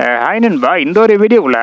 Hi நண்பா. இந்த ஒரு வீடியோவில்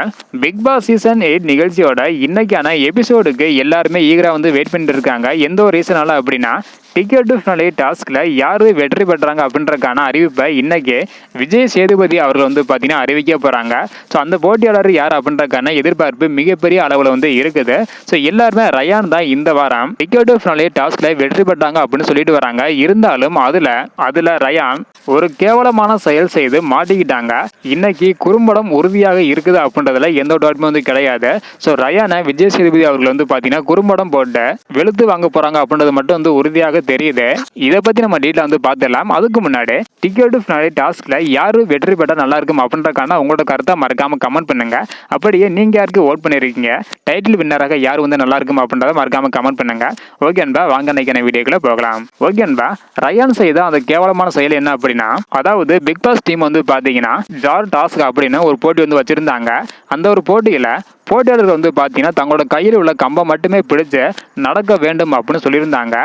பிக் பாஸ் சீசன் எயிட் நிகழ்ச்சியோட இன்னைக்கான எபிசோடுக்கு எல்லாருமே ஈகராக வந்து வெயிட் பண்ணிட்டு இருக்காங்க. எந்த ஒரு ரீசனால அப்படின்னா டிக்கெட் டு ஃபினாலே டாஸ்கில் யார் வெற்றி பெற்றாங்க அப்படின்றக்கான அறிவிப்பை இன்றைக்கே விஜய் சேதுபதி அவர்கள் வந்து பார்த்திங்கன்னா அறிவிக்க போகிறாங்க ஸோ அந்த போட்டியாளர் யார் அப்படின்றக்கான எதிர்பார்ப்பு மிகப்பெரிய அளவில் வந்து இருக்குது. ஸோ எல்லாருமே ரயான் தான் இந்த வாரம் டிக்கெட் டு ஃபினாலே டாஸ்கில் வெற்றி பெற்றாங்க அப்படின்னு சொல்லிட்டு வராங்க. இருந்தாலும் அதில் அதில் ரயான் ஒரு கேவலமான செயல் செய்து மாட்டிக்கிட்டாங்க. இன்னைக்கு குறும்படம் உறுதியாக இருக்குது அப்படின்றதுல எந்த டவுட்மே வந்து கிடையாது. ஸோ ரயானை விஜய் சேதுபதி அவர்கள் வந்து பார்த்தீங்கன்னா குறும்படம் போட்டு வெளுத்து வாங்க போகிறாங்க அப்படின்றது மட்டும் வந்து உறுதியாக தெரியுது. இதை பத்தி நம்ம டீட்டெயில் வந்து பார்த்துடலாம். அதுக்கு முன்னாடி டிக்கெட் ஃபினாலே டாஸ்க்ல யாரு வெற்றி பெற்றால் நல்லா இருக்கும் அப்படின்றக்கான உங்களோட கருத்தை மறக்காம கமெண்ட் பண்ணுங்க. அப்படியே நீங்க யாருக்கு ஓட் பண்ணிருக்கீங்க? டைட்டில் வின்னராக யார் வந்து நல்லா இருக்கும் அப்படின்றத மறக்காம கமெண்ட் பண்ணுங்க. ஓகே அன்பா வாங்க நினைக்கிற வீடியோக்குள்ள போகலாம். ஓகே அன்பா ரயான் செய்த அந்த கேவலமான செயல் என்ன அப்படின்னா அதாவது பிக் பாஸ் டீம் வந்து பாத்தீங்கன்னா ஜார் டாஸ்க் அப்படின்னு ஒரு போட்டி வந்து வச்சிருந்தாங்க. அந்த ஒரு போட்டியில போட்டியாளர்கள் வந்து பார்த்தீங்கன்னா தங்களோட கையில் உள்ள கம்பை மட்டுமே பிடிச்சு நடக்க வேண்டும் அப்படின்னு சொல்லியிருந்தாங்க.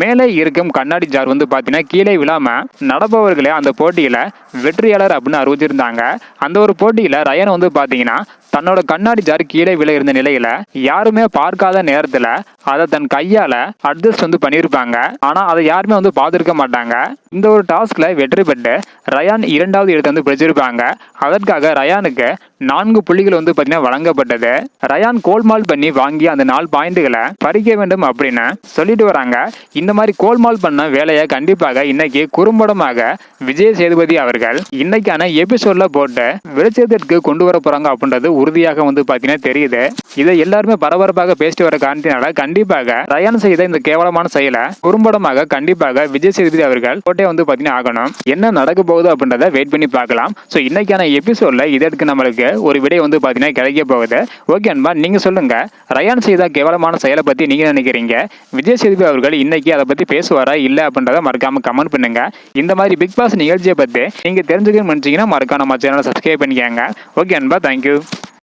மேலே இருக்கும் கண்ணாடி ஜார் வந்து பார்த்தீங்கன்னா கீழே விழாமல் நடப்பவர்களே அந்த போட்டியில் வெற்றியாளர் அப்படின்னு அறிவிச்சிருந்தாங்க. அந்த ஒரு போட்டியில் ரயன் வந்து பார்த்தீங்கன்னா தன்னோட கண்ணாடி ஜார் கீழே விழ இருந்த நிலையில யாருமே பார்க்காத நேரத்துல அதை தன் கையால அட்ஜஸ்ட் வந்து பண்ணியிருப்பாங்க. ஆனா அதை யாருமே வந்து பார்த்துருக்க மாட்டாங்க. இந்த ஒரு டாஸ்க்ல வெற்றி பெற்று ரயான் இரண்டாவது இடத்தை வந்து பிடிச்சிருப்பாங்க. அதற்காக ரயானுக்கு நான்கு புள்ளிகள் வந்து பார்த்தீங்கன்னா வழங்கப்பட்டது. ரயான் கோல்மால் பண்ணி வாங்கிய அந்த நாலு பாயிண்ட்டுகளை பறிக்க வேண்டும் அப்படின்னு சொல்லிட்டு வராங்க. இந்த மாதிரி கோல்மால் பண்ண வேலையை கண்டிப்பாக இன்னைக்கு குறும்படமாக விஜய் சேதுபதி அவர்கள் இன்னைக்கான எபிசோட்ல போட்டு வெளிச்சத்திற்கு கொண்டு வர போறாங்க அப்படின்றது உறுதியாக வந்து பார்த்தீங்கன்னா தெரியுது. இதை எல்லாருமே பரபரப்பாக பேசிட்டு வர காரணத்தினால கண்டிப்பாக ரயான் செய்த இந்த கேவலமான செயலை குறும்படமாக கண்டிப்பாக விஜய் சேதுபதி அவர்கள் போட்டே வந்து பார்த்தீங்கன்னா ஆகணும். என்ன நடக்க போகுது அப்படின்றத வெயிட் பண்ணி பார்க்கலாம். ஸோ இன்னைக்கான எபிசோட்ல இதற்கு நம்மளுக்கு ஒரு விடை வந்து பார்த்தீங்கன்னா கிடைக்க போகுது. ஓகே அன்பா நீங்கள் சொல்லுங்கள் ரயான் செய்த கேவலமான செயலை பற்றி நீங்கள் நினைக்கிறீங்க? விஜய் சேதுபதி அவர்கள் இன்னைக்கு அதை பற்றி பேசுவாரா இல்லை அப்படின்றத மறக்காமல் கமெண்ட் பண்ணுங்க. இந்த மாதிரி பிக் பாஸ் நிகழ்ச்சியை பற்றி நீங்கள் தெரிஞ்சுக்கணும்னு நினச்சிங்கன்னா மறக்காம நம்ம சேனலை சப்ஸ்கிரைப் பண்ணிக்கோங்க. ஓகே அன்பா தேங்க்யூ